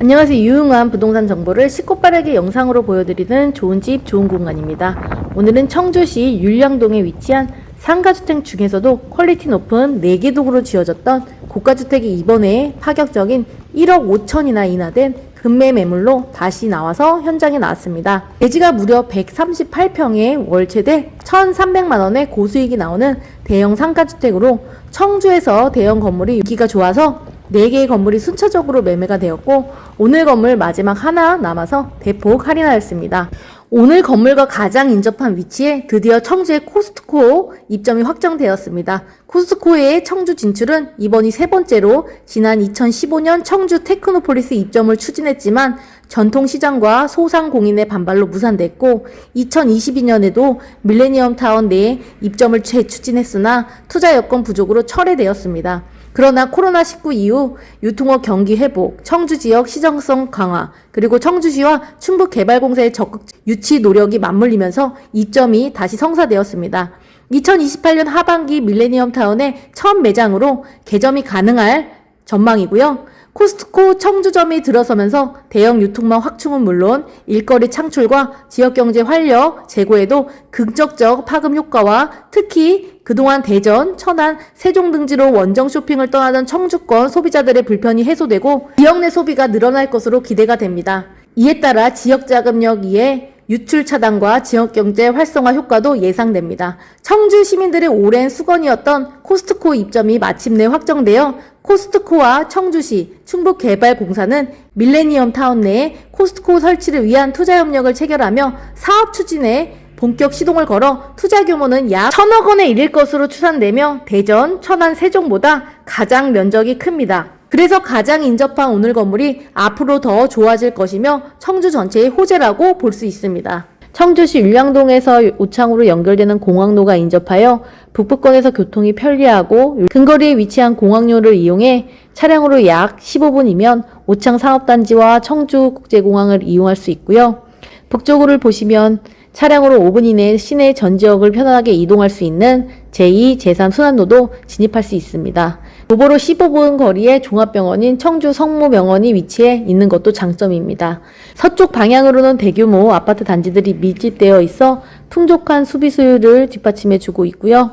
안녕하세요. 유용한 부동산 정보를 쉽고 빠르게 영상으로 보여드리는 좋은 집, 좋은 공간입니다. 오늘은 청주시 율량동에 위치한 상가주택 중에서도 퀄리티 높은 4개 동으로 지어졌던 고가주택이 이번에 파격적인 1억 5천이나 인하된 금매 매물로 다시 나와서 현장에 나왔습니다. 대지가 무려 138평에 월 최대 1,300만 원의 고수익이 나오는 대형 상가주택으로 청주에서 대형 건물이 인기가 좋아서 4개의 건물이 순차적으로 매매가 되었고 오늘 건물 마지막 하나 남아서 대폭 할인하였습니다. 오늘 건물과 가장 인접한 위치에 드디어 청주의 코스트코 입점이 확정되었습니다. 코스트코의 청주 진출은 이번이 세 번째로 지난 2015년 청주 테크노폴리스 입점을 추진했지만 전통시장과 소상공인의 반발로 무산됐고 2022년에도 밀레니엄 타운 내에 입점을 재추진했으나 투자 여건 부족으로 철회되었습니다. 그러나 코로나19 이후 유통업 경기 회복, 청주 지역 시정성 강화, 그리고 청주시와 충북개발공사의 적극 유치 노력이 맞물리면서 입점이 다시 성사되었습니다. 2028년 하반기 밀레니엄 타운의 첫 매장으로 개점이 가능할 전망이고요. 코스트코 청주점이 들어서면서 대형 유통망 확충은 물론 일거리 창출과 지역경제 활력 제고에도 긍정적 파급 효과와 특히 그동안 대전, 천안, 세종 등지로 원정 쇼핑을 떠나던 청주권 소비자들의 불편이 해소되고 지역 내 소비가 늘어날 것으로 기대가 됩니다. 이에 따라 지역 자금력 이에 유출 차단과 지역 경제 활성화 효과도 예상됩니다. 청주 시민들의 오랜 수건이었던 코스트코 입점이 마침내 확정되어 코스트코와 청주시 충북개발공사는 밀레니엄 타운 내에 코스트코 설치를 위한 투자 협력을 체결하며 사업 추진에 본격 시동을 걸어 투자 규모는 약 천억 원에 이를 것으로 추산되며 대전, 천안, 세종보다 가장 면적이 큽니다. 그래서 가장 인접한 오늘 건물이 앞으로 더 좋아질 것이며 청주 전체의 호재라고 볼 수 있습니다. 청주시 율량동에서 오창으로 연결되는 공항로가 인접하여 북부권에서 교통이 편리하고 근거리에 위치한 공항로를 이용해 차량으로 약 15분이면 오창 상업단지와 청주 국제공항을 이용할 수 있고요. 북쪽으로 보시면 차량으로 5분 이내 시내 전 지역을 편안하게 이동할 수 있는 제2, 제3 순환로도 진입할 수 있습니다. 도보로 15분 거리에 종합병원인 청주 성모병원이 위치해 있는 것도 장점입니다. 서쪽 방향으로는 대규모 아파트 단지들이 밀집되어 있어 풍족한 수비 수요를 뒷받침해 주고 있고요.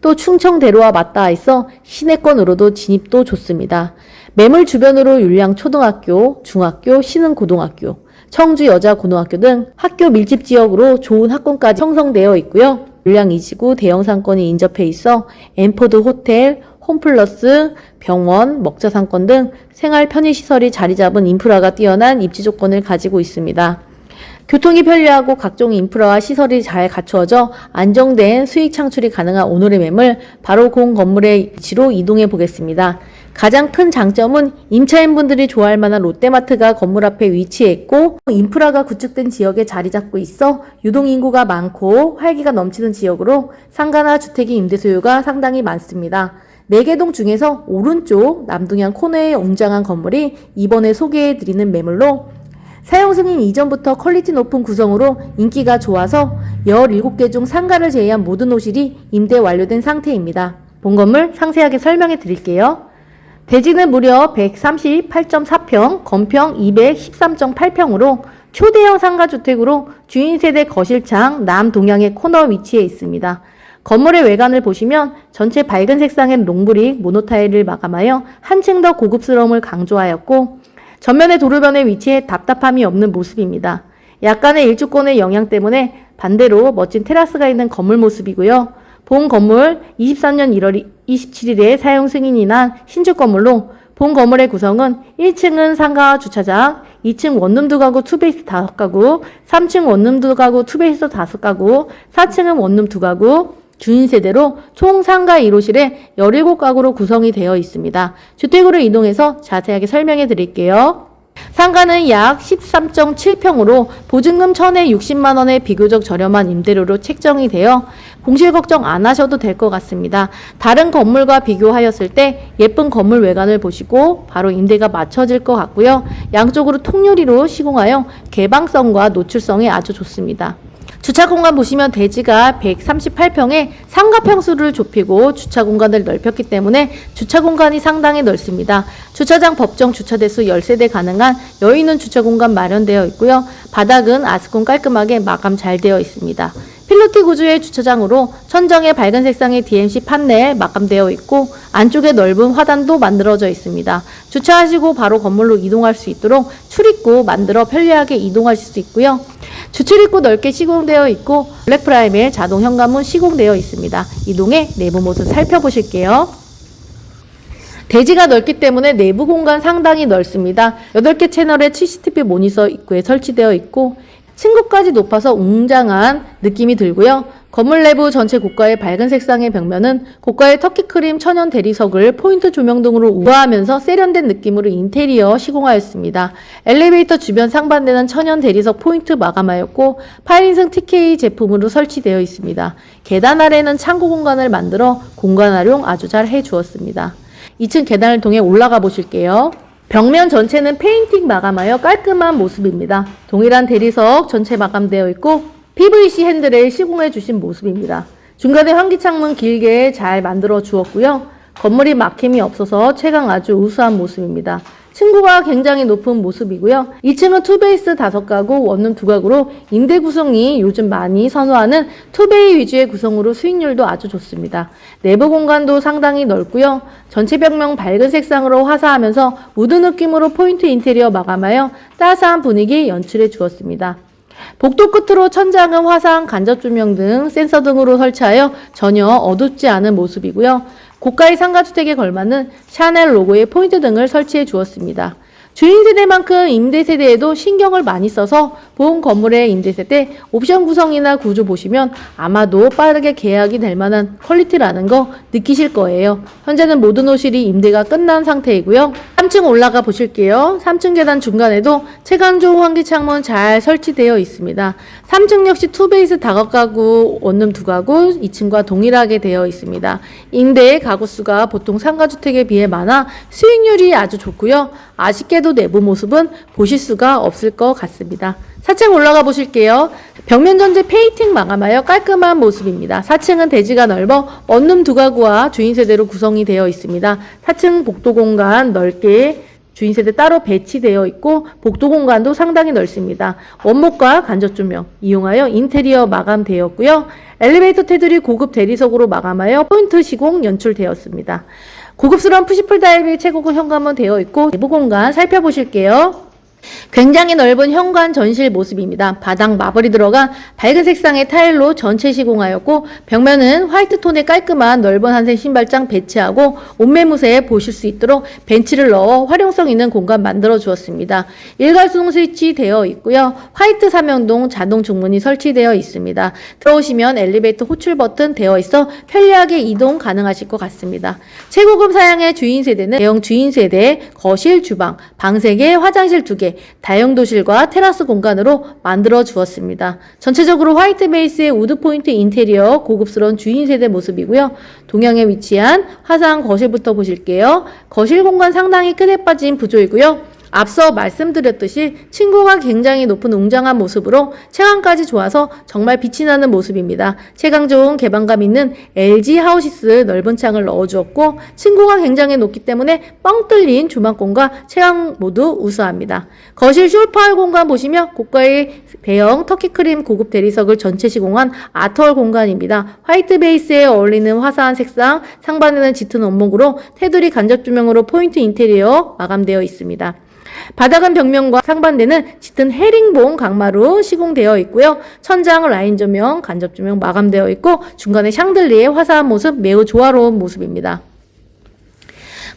또 충청대로와 맞닿아 있어 시내권으로도 진입도 좋습니다. 매물 주변으로 율량 초등학교, 중학교, 신흥고등학교, 청주 여자고등학교 등 학교 밀집 지역으로 좋은 학군까지 형성되어 있고요. 율량 2지구 대형 상권이 인접해 있어 엠포드 호텔, 홈플러스, 병원, 먹자 상권 등 생활 편의 시설이 자리 잡은 인프라가 뛰어난 입지 조건을 가지고 있습니다. 교통이 편리하고 각종 인프라와 시설이 잘 갖추어져 안정된 수익 창출이 가능한 오늘의 매물 바로 공 건물의 위치로 이동해 보겠습니다. 가장 큰 장점은 임차인분들이 좋아할 만한 롯데마트가 건물 앞에 위치했고 인프라가 구축된 지역에 자리 잡고 있어 유동 인구가 많고 활기가 넘치는 지역으로 상가나 주택의 임대 수요가 상당히 많습니다. 4개 동 중에서 오른쪽 남동향 코너에 웅장한 건물이 이번에 소개해드리는 매물로 사용 승인 이전부터 퀄리티 높은 구성으로 인기가 좋아서 17개 중 상가를 제외한 모든 호실이 임대 완료된 상태입니다. 본 건물 상세하게 설명해 드릴게요. 대지는 무려 138.4평, 건평 213.8평으로 초대형 상가주택으로 주인 세대 거실창 남동향의 코너 위치에 있습니다. 건물의 외관을 보시면 전체 밝은 색상의 롱브릭 모노타일을 마감하여 한층 더 고급스러움을 강조하였고 전면의 도로변에 위치해 답답함이 없는 모습입니다. 약간의 일주권의 영향 때문에 반대로 멋진 테라스가 있는 건물 모습이고요. 본 건물 23년 1월 27일에 사용 승인이 난 신축 건물로 본 건물의 구성은 1층은 상가 주차장, 2층 원룸 두 가구 투베이스 다섯 가구, 3층 원룸 두 가구 투베이스 다섯 가구, 4층은 원룸 두 가구, 주인 세대로 총 상가 1호실에 17가구로 구성이 되어 있습니다. 주택으로 이동해서 자세하게 설명해 드릴게요. 상가는 약 13.7평으로 보증금 1,060만 원의 비교적 저렴한 임대료로 책정이 되어 공실 걱정 안 하셔도 될 것 같습니다. 다른 건물과 비교하였을 때 예쁜 건물 외관을 보시고 바로 임대가 맞춰질 것 같고요. 양쪽으로 통유리로 시공하여 개방성과 노출성이 아주 좋습니다. 주차 공간 보시면 대지가 138평에 상가 평수를 좁히고 주차 공간을 넓혔기 때문에 주차 공간이 상당히 넓습니다. 주차장 법정 주차 대수 10세대 가능한 여유 있는 주차 공간 마련되어 있고요. 바닥은 아스콘 깔끔하게 마감 잘 되어 있습니다. 필로티 구조의 주차장으로 천정에 밝은 색상의 DMC 판넬 마감되어 있고 안쪽에 넓은 화단도 만들어져 있습니다. 주차하시고 바로 건물로 이동할 수 있도록 출입구 만들어 편리하게 이동하실 수 있고요. 주출입구 넓게 시공되어 있고 블랙 프라임에 자동 현관문 시공되어 있습니다. 이동의 내부 모습 살펴보실게요. 대지가 넓기 때문에 내부 공간 상당히 넓습니다. 8개 채널의 70TP 모니터 입구에 설치되어 있고 층고까지 높아서 웅장한 느낌이 들고요. 건물 내부 전체 고가의 밝은 색상의 벽면은 고가의 터키 크림 천연 대리석을 포인트 조명 등으로 우아하면서 세련된 느낌으로 인테리어 시공하였습니다. 엘리베이터 주변 상반되는 천연 대리석 포인트 마감하였고 8인승 TK 제품으로 설치되어 있습니다. 계단 아래는 창고 공간을 만들어 공간 활용 아주 잘 해주었습니다. 2층 계단을 통해 올라가 보실게요. 벽면 전체는 페인팅 마감하여 깔끔한 모습입니다. 동일한 대리석 전체 마감되어 있고 PVC 핸들에 시공해 주신 모습입니다. 중간에 환기창문 길게 잘 만들어 주었고요. 건물이 막힘이 없어서 채광 아주 우수한 모습입니다. 층고가 굉장히 높은 모습이고요. 2층은 투베이스 5가구, 원룸 2가구로 임대 구성이 요즘 많이 선호하는 투베이 위주의 구성으로 수익률도 아주 좋습니다. 내부 공간도 상당히 넓고요. 전체 벽면 밝은 색상으로 화사하면서 우드 느낌으로 포인트 인테리어 마감하여 따스한 분위기 연출해 주었습니다. 복도 끝으로 천장은 화상, 간접 조명 등 센서 등으로 설치하여 전혀 어둡지 않은 모습이고요. 고가의 상가주택에 걸맞는 샤넬 로고의 포인트 등을 설치해 주었습니다. 주인 세대만큼 임대 세대에도 신경을 많이 써서 본 건물의 임대 세대 옵션 구성이나 구조 보시면 아마도 빠르게 계약이 될 만한 퀄리티라는 거 느끼실 거예요. 현재는 모든 호실이 임대가 끝난 상태이고요. 3층 올라가 보실게요. 3층 계단 중간에도 채광 좋은 환기 창문 잘 설치되어 있습니다. 3층 역시 투베이스 다각 가구, 원룸 두 가구, 2층과 동일하게 되어 있습니다. 임대 가구 수가 보통 상가주택에 비해 많아 수익률이 아주 좋고요. 아쉽게도 내부 모습은 보실 수가 없을 것 같습니다. 4층 올라가 보실게요. 벽면 전체 페인팅 마감하여 깔끔한 모습입니다. 4층은 대지가 넓어 원룸 두 가구와 주인 세대로 구성이 되어 있습니다. 4층 복도 공간 넓게 주인 세대 따로 배치되어 있고 복도 공간도 상당히 넓습니다. 원목과 간접 조명 이용하여 인테리어 마감되었고요. 엘리베이터 테두리 고급 대리석으로 마감하여 포인트 시공 연출되었습니다. 고급스러운 푸시풀 다이빙 최고급 현관문 되어 있고 내부 공간 살펴보실게요. 굉장히 넓은 현관 전실 모습입니다. 바닥 마블이 들어간 밝은 색상의 타일로 전체 시공하였고 벽면은 화이트 톤의 깔끔한 넓은 한색 신발장 배치하고 옷매무새에 보실 수 있도록 벤치를 넣어 활용성 있는 공간 만들어 주었습니다. 일괄수동 스위치 되어 있고요. 화이트 삼연동 자동 중문이 설치되어 있습니다. 들어오시면 엘리베이터 호출 버튼 되어 있어 편리하게 이동 가능하실 것 같습니다. 최고급 사양의 주인 세대는 대형 주인 세대, 거실, 주방, 방 3개, 화장실 2개, 다용도실과 테라스 공간으로 만들어 주었습니다. 전체적으로 화이트 베이스의 우드 포인트 인테리어 고급스러운 주인 세대 모습이고요. 동양에 위치한 화상 거실부터 보실게요. 거실 공간 상당히 크게 빠진 구조이고요. 앞서 말씀드렸듯이 층고가 굉장히 높은 웅장한 모습으로 체감까지 좋아서 정말 빛이 나는 모습입니다. 체감 좋은 개방감 있는 LG 하우시스 넓은 창을 넣어주었고 층고가 굉장히 높기 때문에 뻥 뚫린 조망공과 체감 모두 우수합니다. 거실 쇼파할 공간 보시면 고가의 대형 터키 크림 고급 대리석을 전체 시공한 아트월 공간입니다. 화이트 베이스에 어울리는 화사한 색상, 상반에는 짙은 원목으로 테두리 간접 조명으로 포인트 인테리어 마감되어 있습니다. 바닥은 벽면과 상반되는 짙은 헤링봉 강마루 시공되어 있고요. 천장 라인 조명, 간접 조명 마감되어 있고 중간에 샹들리의 화사한 모습 매우 조화로운 모습입니다.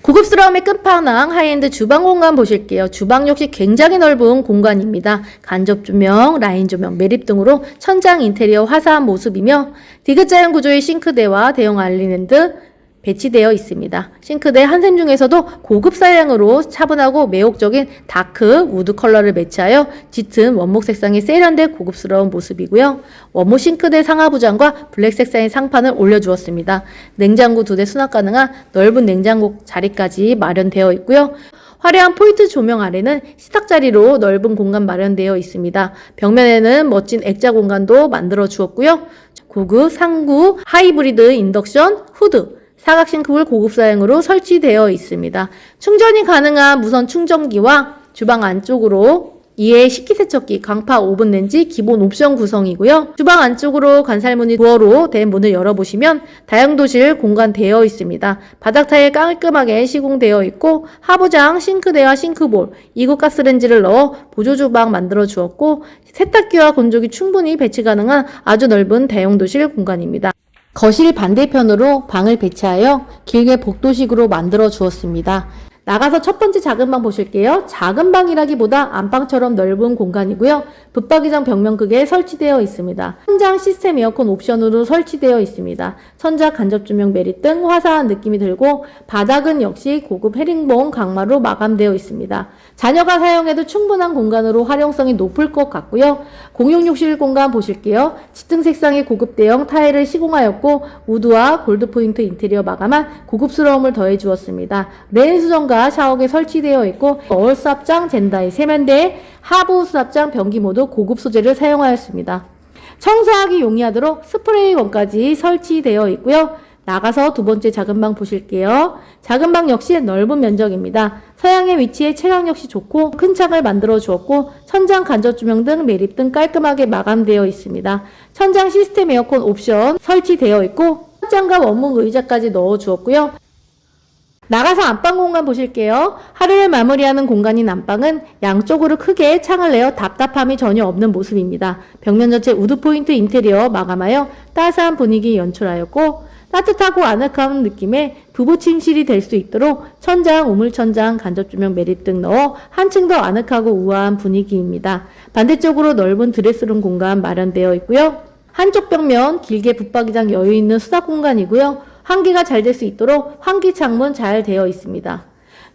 고급스러움의 끝판왕 하이엔드 주방 공간 보실게요. 주방 역시 굉장히 넓은 공간입니다. 간접 조명, 라인 조명, 매립 등으로 천장 인테리어 화사한 모습이며 디귿자형 구조의 싱크대와 대형 아일랜드 배치되어 있습니다. 싱크대 한 샘 중에서도 고급 사양으로 차분하고 매혹적인 다크 우드 컬러를 매치하여 짙은 원목 색상의 세련된 고급스러운 모습이고요. 원목 싱크대 상하부장과 블랙 색상의 상판을 올려주었습니다. 냉장고 두 대 수납 가능한 넓은 냉장고 자리까지 마련되어 있고요. 화려한 포인트 조명 아래는 식탁 자리로 넓은 공간 마련되어 있습니다. 벽면에는 멋진 액자 공간도 만들어 주었고요. 고급, 상구, 하이브리드 인덕션, 후드, 사각 싱크볼 고급 사양으로 설치되어 있습니다. 충전이 가능한 무선 충전기와 주방 안쪽으로 이에 식기세척기, 강파 오븐 렌지 기본 옵션 구성이고요. 주방 안쪽으로 간살문이 도어로 된 문을 열어보시면 다용도실 공간 되어 있습니다. 바닥 타일 깔끔하게 시공되어 있고 하부장, 싱크대와 싱크볼, 이구 가스렌지를 넣어 보조 주방 만들어 주었고 세탁기와 건조기 충분히 배치 가능한 아주 넓은 다용도실 공간입니다. 거실 반대편으로 방을 배치하여 길게 복도식으로 만들어 주었습니다. 나가서 첫 번째 작은 방 보실게요. 작은 방이라기보다 안방처럼 넓은 공간이고요. 붙박이장 벽면 크게 설치되어 있습니다. 천장 시스템 에어컨 옵션으로 설치되어 있습니다. 천장 간접 조명 메리 등 화사한 느낌이 들고 바닥은 역시 고급 헤링봉 강마로 마감되어 있습니다. 자녀가 사용해도 충분한 공간으로 활용성이 높을 것 같고요. 공용 욕실 공간 보실게요. 짙은 색상의 고급 대형 타일을 시공하였고 우드와 골드 포인트 인테리어 마감한 고급스러움을 더해 주었습니다. 레인 수정과 샤워기 설치되어 있고 어울 수납장 젠다이 세면대 하부 수납장 변기 모두 고급 소재를 사용하였습니다. 청소하기 용이하도록 스프레이 원까지 설치되어 있고요. 나가서 두 번째 작은 방 보실게요. 작은 방 역시 넓은 면적입니다. 서양의 위치에 채광 역시 좋고 큰 창을 만들어 주었고 천장 간접 조명 등 매립 등 깔끔하게 마감되어 있습니다. 천장 시스템 에어컨 옵션 설치되어 있고 천장과 원목 의자까지 넣어 주었고요. 나가서 안방 공간 보실게요. 하루를 마무리하는 공간인 안방은 양쪽으로 크게 창을 내어 답답함이 전혀 없는 모습입니다. 벽면 전체 우드 포인트 인테리어 마감하여 따스한 분위기 연출하였고 따뜻하고 아늑한 느낌의 부부 침실이 될 수 있도록 천장, 우물천장, 간접조명 매립 등 넣어 한층 더 아늑하고 우아한 분위기입니다. 반대쪽으로 넓은 드레스룸 공간 마련되어 있고요. 한쪽 벽면 길게 붙박이장 여유 있는 수납 공간이고요. 환기가 잘 될 수 있도록 환기 창문 잘 되어 있습니다.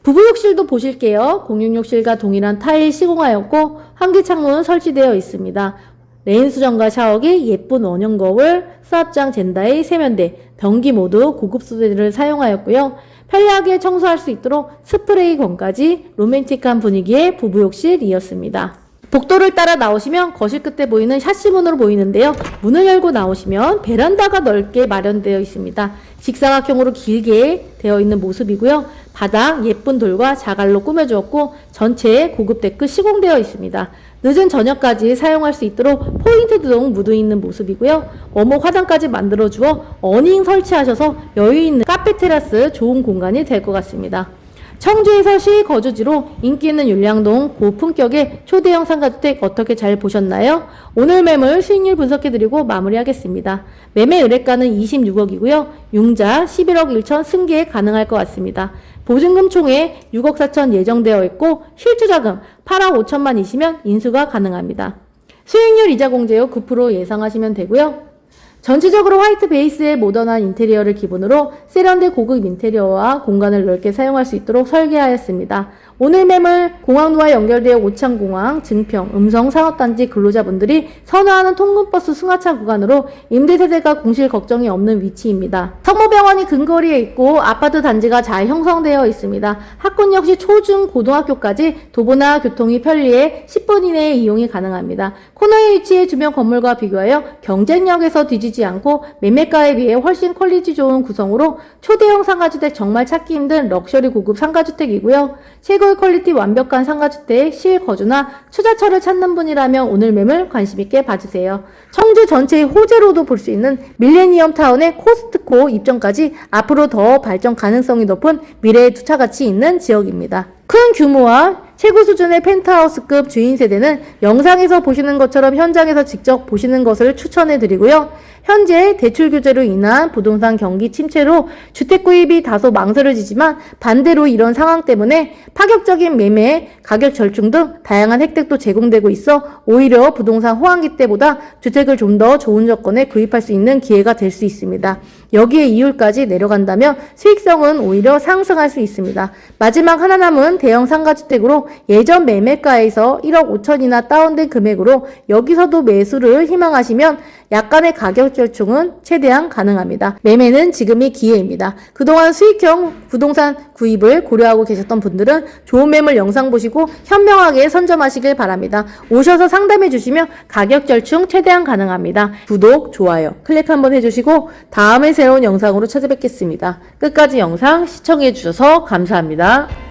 부부 욕실도 보실게요. 공용 욕실과 동일한 타일 시공하였고 환기 창문 설치되어 있습니다. 레인 수정과 샤워기, 예쁜 원형 거울, 수납장 젠다의 세면대, 변기 모두 고급 소재를 사용하였고요. 편리하게 청소할 수 있도록 스프레이 건까지 로맨틱한 분위기의 부부 욕실이었습니다. 복도를 따라 나오시면 거실 끝에 보이는 샤시문으로 보이는데요. 문을 열고 나오시면 베란다가 넓게 마련되어 있습니다. 직사각형으로 길게 되어 있는 모습이고요. 바닥 예쁜 돌과 자갈로 꾸며주었고 전체에 고급 데크 시공되어 있습니다. 늦은 저녁까지 사용할 수 있도록 포인트도 묻어 있는 모습이고요. 원목 화장까지 만들어 주어 어닝 설치하셔서 여유 있는 카페 테라스 좋은 공간이 될 것 같습니다. 청주에서 시 거주지로 인기 있는 율량동 고품격의 초대형 상가주택 어떻게 잘 보셨나요? 오늘 매물 수익률 분석해드리고 마무리하겠습니다. 매매 의뢰가는 26억이고요. 융자 11억 1천 승계 가능할 것 같습니다. 보증금 총액 6억 4천 예정되어 있고 실투자금 8억 5천만이시면 인수가 가능합니다. 수익률 이자 공제율 9% 예상하시면 되고요. 전체적으로 화이트 베이스의 모던한 인테리어를 기본으로 세련된 고급 인테리어와 공간을 넓게 사용할 수 있도록 설계하였습니다. 오늘 매물 공항로와 연결되어 오창공항, 증평, 음성 산업단지 근로자분들이 선호하는 통근버스 승하차 구간으로 임대세대가 공실 걱정이 없는 위치입니다. 성모병원이 근거리에 있고 아파트 단지가 잘 형성되어 있습니다. 학군 역시 초중 고등학교까지 도보나 교통이 편리해 10분 이내에 이용이 가능합니다. 코너에 위치해 주변 건물과 비교하여 경쟁력에서 뒤지지 않고 매매가에 비해 훨씬 퀄리티 좋은 구성으로 초대형 상가주택 정말 찾기 힘든 럭셔리 고급 상가주택이고요. 최 고의 퀄리티 완벽한 상가주택 실거주나 투자처를 찾는 분이라면 오늘 매물 관심 있게 봐주세요. 청주 전체의 호재로도 볼 수 있는 밀레니엄 타운의 코스트코 입점까지 앞으로 더 발전 가능성이 높은 미래의 투자 가치 있는 지역입니다. 큰 규모와 최고 수준의 펜트하우스급 주인 세대는 영상에서 보시는 것처럼 현장에서 직접 보시는 것을 추천해 드리고요. 현재 대출 규제로 인한 부동산 경기 침체로 주택 구입이 다소 망설여지지만 반대로 이런 상황 때문에 파격적인 매매, 가격 절충 등 다양한 혜택도 제공되고 있어 오히려 부동산 호황기 때보다 주택을 좀 더 좋은 조건에 구입할 수 있는 기회가 될 수 있습니다. 여기에 이율까지 내려간다면 수익성은 오히려 상승할 수 있습니다. 마지막 하나 남은 대형 상가주택으로 예전 매매가에서 1억 5천이나 다운된 금액으로 여기서도 매수를 희망하시면 약간의 가격 절충은 최대한 가능합니다. 매매는 지금이 기회입니다. 그동안 수익형 부동산 구입을 고려하고 계셨던 분들은 좋은 매물 영상 보시고 현명하게 선점하시길 바랍니다. 오셔서 상담해 주시면 가격 절충 최대한 가능합니다. 구독, 좋아요 클릭 한번 해주시고 다음에 새로운 영상으로 찾아뵙겠습니다. 끝까지 영상 시청해 주셔서 감사합니다.